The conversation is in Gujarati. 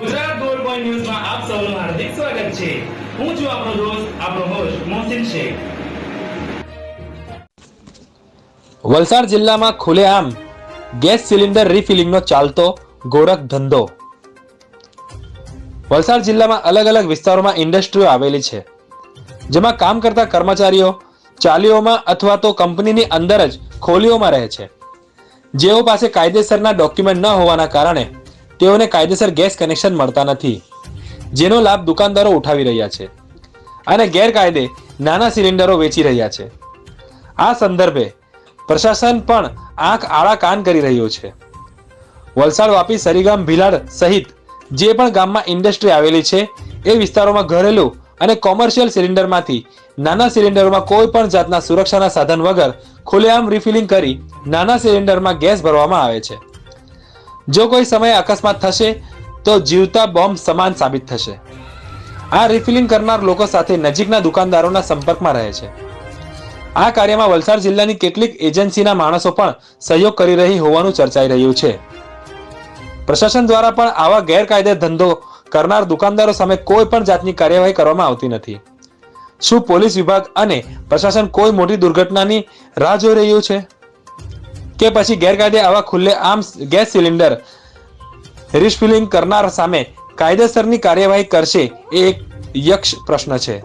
પોઈન્ટ ન્યૂઝમાં આપ સૌનું હાર્દિક સ્વાગત છે. હું છું આપણો દોસ્ત, આપણો હોસ્ટ મોહસિન શેખ. વલસાડ જિલ્લામાં ખુલ્લેઆમ ગેસ સિલિન્ડર રિફિલિંગનો ચાલતો ગોરખ ધંધો. વલસાડ જિલ્લામાં અલગ અલગ વિસ્તારોમાં ઇન્ડસ્ટ્રીઓ આવેલી છે. જેમાં કામ કરતા કર્મચારીઓ ચાલીઓમાં અથવા તો કંપનીની અંદર જ ખોલીઓમાં રહે છે. જેઓ પાસે કાયદેસરના ડોક્યુમેન્ટ ન હોવાના કારણે તેઓને કાયદેસર ગેસ કનેક્શન મળતા નથી, જેનો લાભ દુકાનદારો ઉઠાવી રહ્યા છે અને ગેરકાયદે નાના સિલિન્ડરો વેચી રહ્યા છે. આ સંદર્ભે પ્રશાસન પણ આંખ આળા કાન કરી રહ્યું છે. વલસાડ વાપી સરીગામ ભીલાડ સહિત જે પણ ગામમાં ઇન્ડસ્ટ્રી આવેલી છે, એ વિસ્તારોમાં ઘરેલું અને કોમર્શિયલ સિલિન્ડરમાંથી નાના સિલિન્ડરોમાં કોઈ પણ જાતના સુરક્ષાના સાધન વગર ખુલ્લેઆમ રિફિલિંગ કરી નાના સિલિન્ડરમાં ગેસ ભરવામાં આવે છે. જો કોઈ સમયે અકસ્માત થશે, તો જીવતા બોમ્બ સમાન સાબિત થશે. આ રિફિલિંગ કરનાર લોકો સાથે નજીકના દુકાનદારોના સંપર્કમાં રહે છે. આ કાર્યમાં વલસાડ જિલ્લાની કેટલીક એજન્સીના માણસો પણ સહયોગ કરી રહી હોવાનું ચર્ચાઈ રહ્યું છે. પ્રશાસન દ્વારા પણ આવા ગેરકાયદે ધંધો કરનાર દુકાનદારો સામે કોઈ પણ જાતની કાર્યવાહી કરવામાં આવતી નથી. શું પોલીસ વિભાગ અને પ્રશાસન કોઈ મોટી દુર્ઘટનાની રાહ જોઈ રહ્યું છે? કે પછી ગેરકાયદે આવા ખુલ્લે આમ ગેસ સિલિન્ડર રિફિલિંગ કરનાર સામે કાયદેસરની કાર્યવાહી કરશે એ એક યક્ષ પ્રશ્ન છે.